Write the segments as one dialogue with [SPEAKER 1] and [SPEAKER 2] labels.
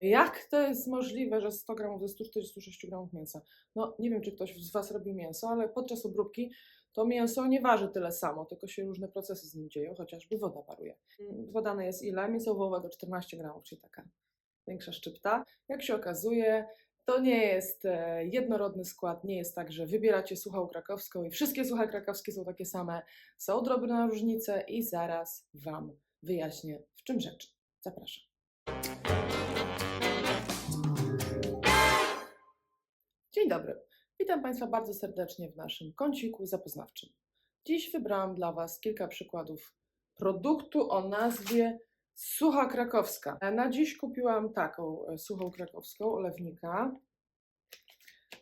[SPEAKER 1] Jak to jest możliwe, że 100 gramów ze 146 gramów mięsa? No nie wiem, czy ktoś z Was robi mięso, ale podczas obróbki to mięso nie waży tyle samo, tylko się różne procesy z nim dzieją, chociażby woda paruje. Podane jest ile? Mięso wołowe do 14 gramów, czyli taka większa szczypta. Jak się okazuje, to nie jest e, jednorodny skład, nie jest tak, że wybieracie suchą krakowską i wszystkie suche krakowskie są takie same. Są drobne różnice i zaraz Wam wyjaśnię, w czym rzecz. Zapraszam. Dzień dobry. Witam Państwa bardzo serdecznie w naszym kąciku zapoznawczym. Dziś wybrałam dla Was kilka przykładów produktu o nazwie Sucha Krakowska. Na dziś kupiłam taką e, suchą krakowską, olewnika.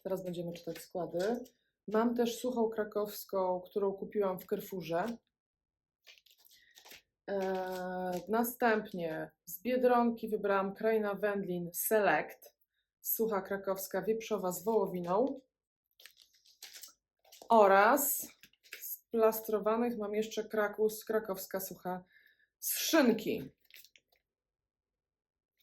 [SPEAKER 1] Teraz będziemy czytać składy. Mam też suchą krakowską, którą kupiłam w Carrefourze. Eee, następnie z Biedronki wybrałam Kraina Wędlin Select. Sucha krakowska wieprzowa z wołowiną. Oraz z plastrowanych mam jeszcze krakus krakowska sucha z szynki.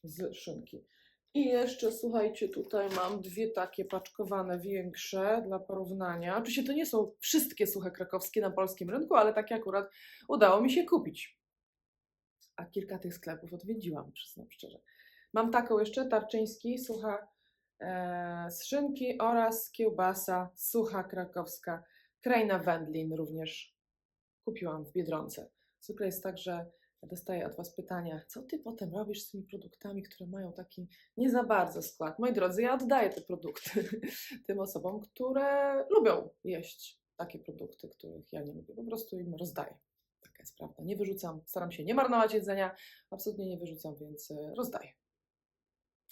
[SPEAKER 1] Z szynki. I jeszcze słuchajcie, tutaj mam dwie takie paczkowane większe dla porównania. Oczywiście to nie są wszystkie suche krakowskie na polskim rynku, ale takie akurat udało mi się kupić. A kilka tych sklepów odwiedziłam, przyznam szczerze. Mam taką jeszcze, tarczyński, sucha z szynki oraz kiełbasa sucha krakowska. Kraina Wędlin również kupiłam w Biedronce. Zwykle jest tak, że dostaję od Was pytania, co Ty potem robisz z tymi produktami, które mają taki nie za bardzo skład. Moi drodzy, ja oddaję te produkty tym osobom, które lubią jeść takie produkty, których ja nie lubię. Po prostu im rozdaję. Taka jest prawda. Nie wyrzucam, staram się nie marnować jedzenia, absolutnie nie wyrzucam, więc e, rozdaję.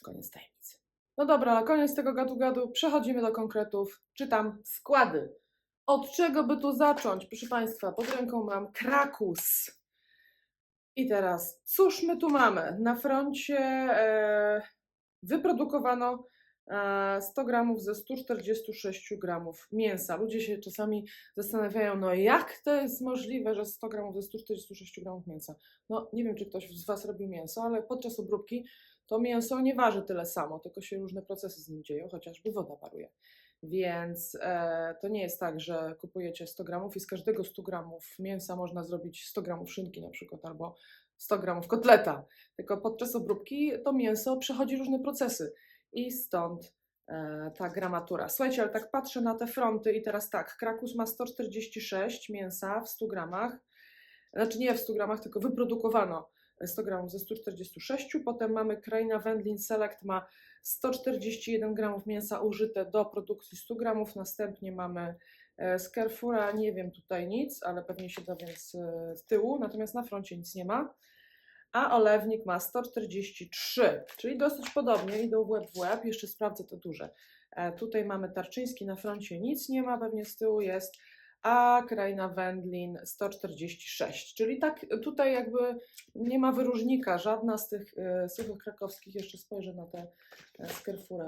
[SPEAKER 1] Koniec tajemnicy. No dobra, koniec tego gadu-gadu. Przechodzimy do konkretów. Czytam składy. Od czego by tu zacząć? Proszę Państwa, pod ręką mam Krakus. I teraz, cóż my tu mamy? Na froncie e, wyprodukowano e, 100 gramów ze 146 gramów mięsa. Ludzie się czasami zastanawiają, no jak to jest możliwe, że 100 gramów ze 146 gramów mięsa? No nie wiem, czy ktoś z Was robi mięso, ale podczas obróbki to mięso nie waży tyle samo, tylko się różne procesy z nim dzieją, chociażby woda paruje. Więc e, to nie jest tak, że kupujecie 100 gramów i z każdego 100 gramów mięsa można zrobić 100 gramów szynki na przykład albo 100 gramów kotleta. Tylko podczas obróbki to mięso przechodzi różne procesy i stąd e, ta gramatura. Słuchajcie, ale tak patrzę na te fronty i teraz tak, Krakus ma 146 mięsa w 100 gramach, znaczy nie w 100 gramach, tylko wyprodukowano 100 gramów ze 146, potem mamy Kraina Wędlin Select ma 141 gramów mięsa użyte do produkcji 100 gramów, następnie mamy e, z Carrefoura, nie wiem tutaj nic, ale pewnie się dowiem z, z tyłu, natomiast na froncie nic nie ma, a olewnik ma 143, czyli dosyć podobnie, idą łeb w łeb, jeszcze sprawdzę to duże. E, Tutaj mamy Tarczyński, na froncie nic nie ma, pewnie z tyłu jest, a Kraina Wędlin 146, czyli tak tutaj jakby nie ma wyróżnika, żadna z tych e, suchych krakowskich, jeszcze spojrzę na te e, Carrefoura,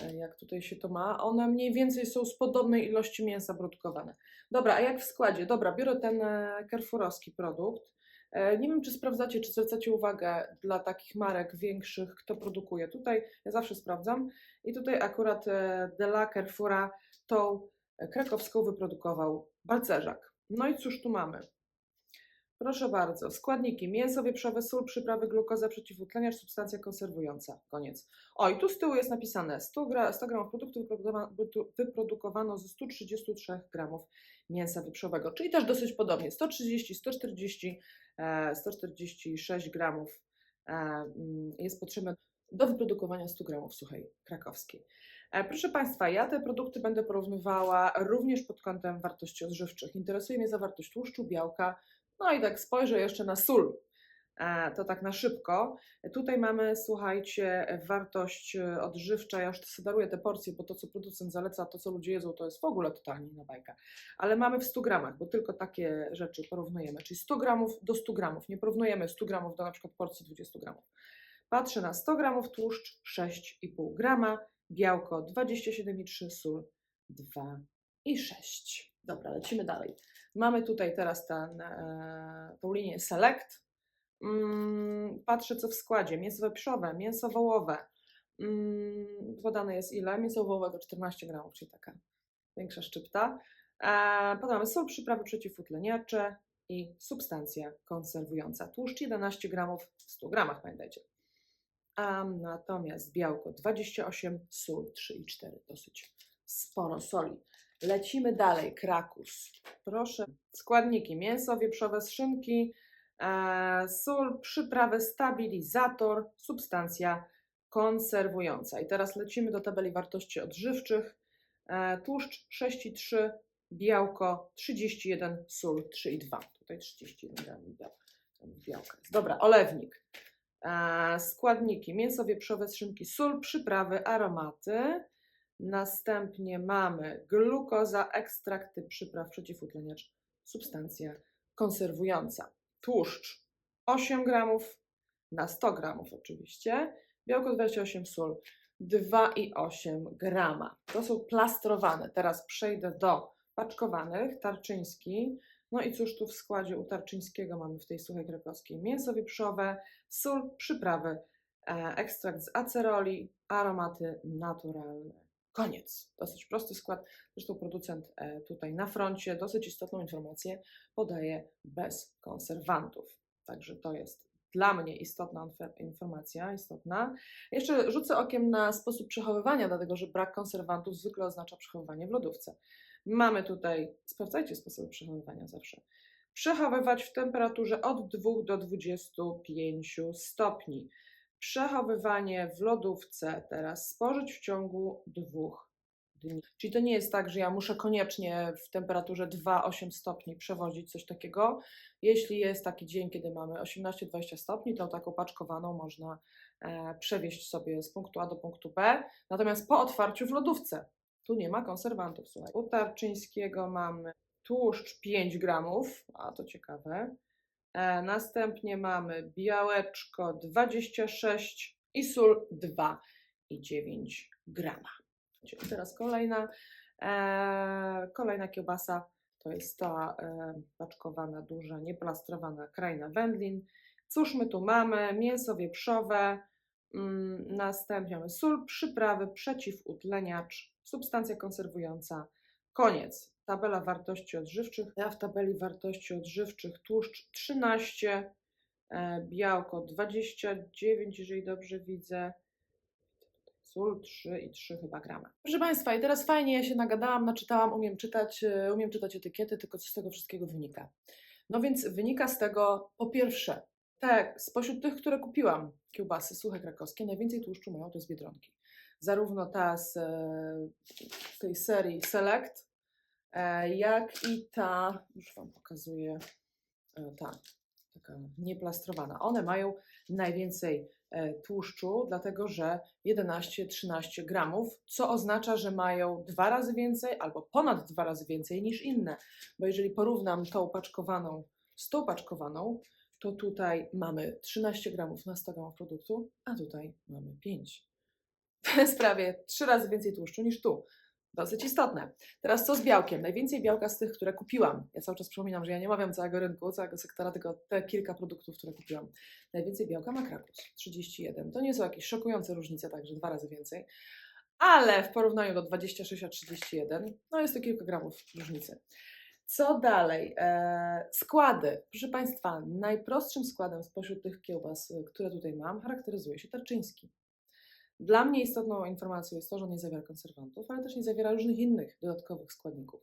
[SPEAKER 1] e, jak tutaj się to ma, one mniej więcej są z podobnej ilości mięsa produkowane. Dobra, a jak w składzie? Dobra, biorę ten carrefourowski produkt. Nie wiem, czy sprawdzacie, czy zwracacie uwagę dla takich marek większych, kto produkuje. Tutaj ja zawsze sprawdzam i tutaj akurat dla Carrefoura tą krakowską wyprodukował Balcerzak. No i cóż tu mamy? Proszę bardzo, składniki: mięso wieprzowe, sól, przyprawy, glukoza, przeciwutleniacz, substancja konserwująca. Koniec. O, i tu z tyłu jest napisane 100, gra, 100 gramów produktu wyprodukowano, ze 133 gramów mięsa wieprzowego, czyli też dosyć podobnie. 130, 140, e, 146 gramów e, jest potrzebne do wyprodukowania 100 gramów suchej krakowskiej. E, Proszę Państwa, ja te produkty będę porównywała również pod kątem wartości odżywczych. Interesuje mnie zawartość tłuszczu, białka, no i tak spojrzę jeszcze na sól. E, To tak na szybko. Tutaj mamy, słuchajcie, wartość e, odżywcza. Ja już sobie daruję te porcje, bo to, co producent zaleca, to, co ludzie jedzą, to jest w ogóle totalnie inna bajka. Ale mamy w 100 gramach, bo tylko takie rzeczy porównujemy. Czyli 100 gramów do 100 gramów. Nie porównujemy 100 gramów do na przykład porcji 20 gramów. Patrzę na 100 gramów tłuszcz 6,5 grama, białko 27,3, sól 2,6. Dobra, lecimy dalej. Mamy tutaj teraz ten, e, tą linię Select. Mm, patrzę, co w składzie. Mięso wieprzowe, mięso wołowe, Mm, Podane jest ile? Mięso wołowego 14 gramów, czyli taka większa szczypta. E, Podamy sól, przyprawy przeciwutleniacze i substancja konserwująca. Tłuszcz 11 gramów w 100 gramach, pamiętajcie. A natomiast białko 28, sól 3,4. Dosyć sporo soli. Lecimy dalej. Krakus. Proszę. Składniki: mięso wieprzowe z szynki, e, sól, przyprawy, stabilizator, substancja konserwująca. I teraz lecimy do tabeli wartości odżywczych. E, tłuszcz 6,3, białko 31, sól 3,2. Tutaj 31 gramów białka. Dobra, olewnik. Składniki: mięso wieprzowe szynki, sól, przyprawy, aromaty. Następnie mamy glukoza, ekstrakty przypraw przeciwutleniacz, substancja konserwująca. Tłuszcz 8 gramów na 100 gramów oczywiście. Białko 28, sól 2,8 grama. To są plastrowane. Teraz przejdę do paczkowanych. Tarczyński. No i cóż tu w składzie u Tarczyńskiego mamy w tej suchej krakowskiej? Mięso wieprzowe, sól, przyprawy, e, ekstrakt z aceroli, aromaty naturalne. Koniec. Dosyć prosty skład. Zresztą producent e, tutaj na froncie dosyć istotną informację podaje bez konserwantów. Także to jest dla mnie istotna informacja, istotna. Jeszcze rzucę okiem na sposób przechowywania, dlatego że brak konserwantów zwykle oznacza przechowywanie w lodówce. Mamy tutaj, sprawdzajcie sposoby przechowywania zawsze. Przechowywać w temperaturze od 2 do 25 stopni. Przechowywanie w lodówce teraz spożyć w ciągu dwóch dni. Czyli to nie jest tak, że ja muszę koniecznie w temperaturze 2-8 stopni przewozić coś takiego. Jeśli jest taki dzień, kiedy mamy 18-20 stopni, to taką paczkowaną można e, przewieźć sobie z punktu A do punktu B. Natomiast po otwarciu w lodówce, tu nie ma konserwantów. Słuchaj. U Tarczyńskiego mamy tłuszcz 5 gramów, a to ciekawe. E, następnie mamy białeczko 26 i sól 2,9 grama. Teraz kolejna, e, kolejna kiełbasa to jest ta e, paczkowana, duża, nieplastrowana krajna wędlin. Cóż my tu mamy? Mięso wieprzowe, mm, następnie mamy sól, przyprawy, przeciwutleniacz, substancja konserwująca. Koniec. Tabela wartości odżywczych. Ja w tabeli wartości odżywczych tłuszcz 13, e, białko 29, jeżeli dobrze widzę. Sól 3 i 3 chyba grama. Proszę Państwa, i teraz fajnie ja się nagadałam, naczytałam, umiem czytać, e, umiem czytać etykiety, tylko co z tego wszystkiego wynika? No więc wynika z tego, po pierwsze, te spośród tych, które kupiłam, kiełbasy suche krakowskie, najwięcej tłuszczu mają to z Biedronki. Zarówno ta z e, tej serii Select, e, jak i ta, już Wam pokazuję, e, ta, taka nieplastrowana. One mają najwięcej tłuszczu, dlatego że 11-13 gramów, co oznacza, że mają dwa razy więcej albo ponad dwa razy więcej niż inne. Bo jeżeli porównam tą paczkowaną z tą paczkowaną, to tutaj mamy 13 gramów na 100 gramów produktu, a tutaj mamy 5. Prawie 3 razy więcej tłuszczu niż tu. Dosyć istotne. Teraz co z białkiem? Najwięcej białka z tych, które kupiłam. Ja cały czas przypominam, że ja nie omawiam całego rynku, całego sektora, tylko te kilka produktów, które kupiłam. Najwięcej białka ma Krakus, 31. To nie są jakieś szokujące różnice, także dwa razy więcej. Ale w porównaniu do 26 a 31, no jest to kilka gramów różnicy. Co dalej? E, składy. Proszę Państwa, najprostszym składem spośród tych kiełbas, które tutaj mam, charakteryzuje się tarczyński. Dla mnie istotną informacją jest to, że on nie zawiera konserwantów, ale też nie zawiera różnych innych dodatkowych składników.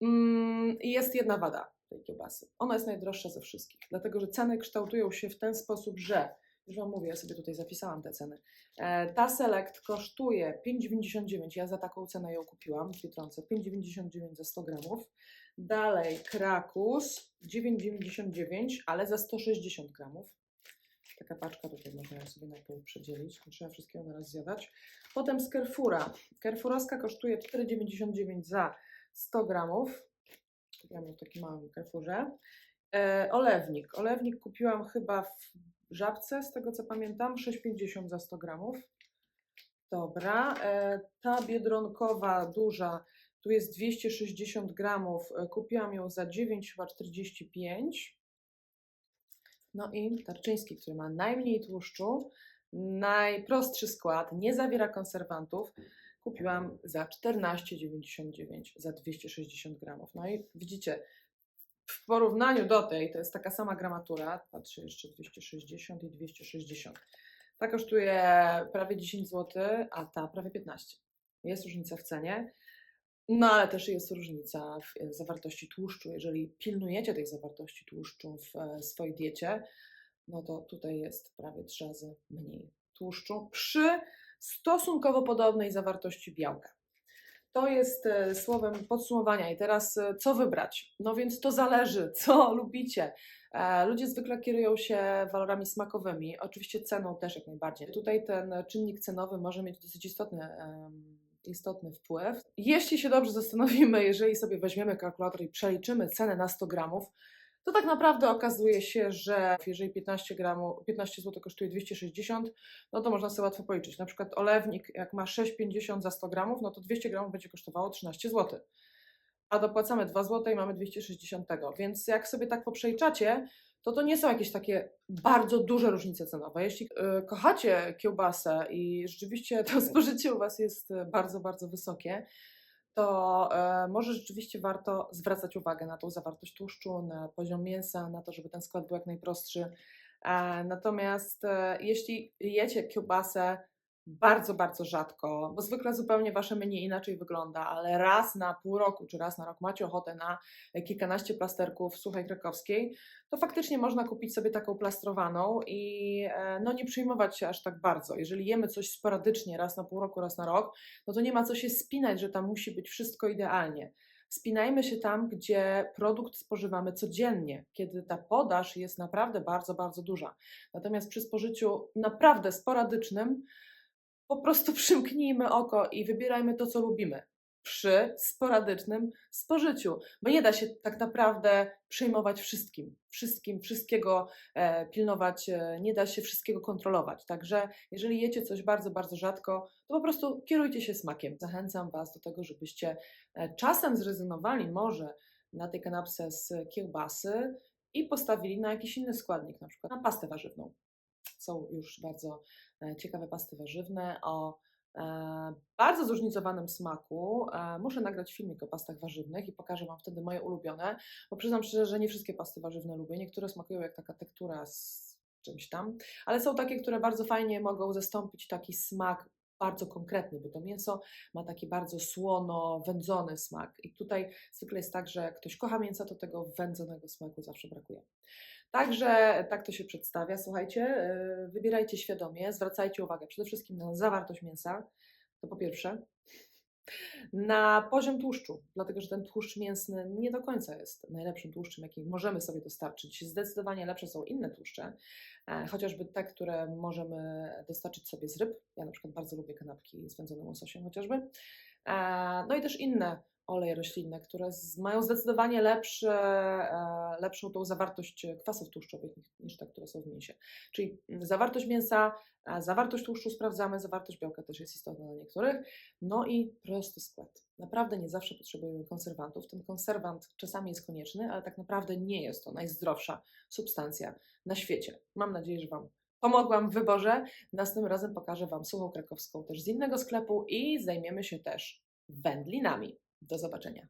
[SPEAKER 1] Mm, I jest jedna wada tej kiełbasy. Ona jest najdroższa ze wszystkich, dlatego że ceny kształtują się w ten sposób, że, już Wam mówię, ja sobie tutaj zapisałam te ceny. E, ta Select kosztuje 5,99, ja za taką cenę ją kupiłam w Biedronce, 5,99 za 100 gramów. Dalej Krakus 9,99, ale za 160 gramów. Taka paczka, tutaj można ją sobie na pół przedzielić, nie trzeba wszystkiego na raz zjadać. Potem z Carrefoura. Carrefourowska kosztuje 4,99 za 100 gramów. Kupiłam w takim małym Carrefourze. E, olewnik. Olewnik kupiłam chyba w Żabce, z tego co pamiętam, 6,50 za 100 gramów. Dobra. E, ta biedronkowa, duża, tu jest 260 gramów. E, Kupiłam ją za 9 chyba 45. No i tarczyński, który ma najmniej tłuszczu, Najprostszy skład, nie zawiera konserwantów. Kupiłam za 14,99 za 260 gramów. No i widzicie, w porównaniu do tej, to jest taka sama gramatura, patrzę jeszcze 260 i 260. Ta kosztuje prawie 10 zł, a ta prawie 15. Jest różnica w cenie, no ale też jest różnica w e, zawartości tłuszczu. Jeżeli pilnujecie tej zawartości tłuszczu w e, swojej diecie, no to tutaj jest prawie trzy razy mniej tłuszczu przy stosunkowo podobnej zawartości białka. To jest e, słowem podsumowania. I teraz co wybrać? No więc to zależy, co lubicie. Ludzie zwykle kierują się walorami smakowymi, oczywiście ceną też jak najbardziej. Tutaj ten czynnik cenowy może mieć dosyć istotny, istotny wpływ. Jeśli się dobrze zastanowimy, jeżeli sobie weźmiemy kalkulator i przeliczymy cenę na 100 gramów, to tak naprawdę okazuje się, że jeżeli 15, gramów, 15 zł kosztuje 260, no to można sobie łatwo policzyć. Na przykład olewnik, jak ma 6,50 za 100 gramów, no to 200 gramów będzie kosztowało 13 zł. A dopłacamy 2 zł i mamy 260. Więc jak sobie tak poprzeliczacie, to to nie są jakieś takie bardzo duże różnice cenowe. Jeśli y, kochacie kiełbasę i rzeczywiście to spożycie u Was jest y, bardzo, bardzo wysokie, to e, może rzeczywiście warto zwracać uwagę na tą zawartość tłuszczu, na poziom mięsa, na to, żeby ten skład był jak najprostszy. E, natomiast e, jeśli jecie kiełbasę bardzo, bardzo rzadko, bo zwykle zupełnie wasze menu inaczej wygląda, ale raz na pół roku czy raz na rok macie ochotę na kilkanaście plasterków suchej krakowskiej, to faktycznie można kupić sobie taką plastrowaną i e, no nie przejmować się aż tak bardzo. Jeżeli jemy coś sporadycznie, raz na pół roku, raz na rok, no to nie ma co się spinać, że tam musi być wszystko idealnie. Spinajmy się tam, gdzie produkt spożywamy codziennie, kiedy ta podaż jest naprawdę bardzo, bardzo duża. Natomiast przy spożyciu naprawdę sporadycznym, po prostu przymknijmy oko i wybierajmy to, co lubimy przy sporadycznym spożyciu, bo nie da się tak naprawdę przejmować wszystkim, wszystkim, wszystkiego e, pilnować, e, nie da się wszystkiego kontrolować. Także jeżeli jecie coś bardzo, bardzo rzadko, to po prostu kierujcie się smakiem. Zachęcam Was do tego, żebyście e, czasem zrezygnowali może na tej kanapce z kiełbasy i postawili na jakiś inny składnik, na przykład na pastę warzywną. Są już bardzo e, ciekawe pasty warzywne o e, bardzo zróżnicowanym smaku. E, Muszę nagrać filmik o pastach warzywnych i pokażę Wam wtedy moje ulubione, bo przyznam szczerze, że nie wszystkie pasty warzywne lubię. Niektóre smakują jak taka tektura z czymś tam, ale są takie, które bardzo fajnie mogą zastąpić taki smak bardzo konkretny, bo to mięso ma taki bardzo słono, wędzony smak. I tutaj zwykle jest tak, że jak ktoś kocha mięsa, to tego wędzonego smaku zawsze brakuje. Także tak to się przedstawia. Słuchajcie, yy, wybierajcie świadomie, zwracajcie uwagę przede wszystkim na zawartość mięsa, to po pierwsze. Na poziom tłuszczu, dlatego że ten tłuszcz mięsny nie do końca jest najlepszym tłuszczem, jaki możemy sobie dostarczyć. Zdecydowanie lepsze są inne tłuszcze, e, chociażby te, które możemy dostarczyć sobie z ryb. Ja na przykład bardzo lubię kanapki z wędzonym łososiem chociażby. E, No i też inne oleje roślinne, które mają zdecydowanie lepsze, e, lepszą tą zawartość kwasów tłuszczowych niż, te, które są w mięsie. Czyli zawartość mięsa, e, zawartość tłuszczu sprawdzamy, zawartość białka też jest istotna dla niektórych. No i prosty skład. Naprawdę nie zawsze potrzebujemy konserwantów. Ten konserwant czasami jest konieczny, ale tak naprawdę nie jest to najzdrowsza substancja na świecie. Mam nadzieję, że Wam pomogłam w wyborze. Następnym razem pokażę Wam suchą krakowską też z innego sklepu i zajmiemy się też wędlinami. Do zobaczenia.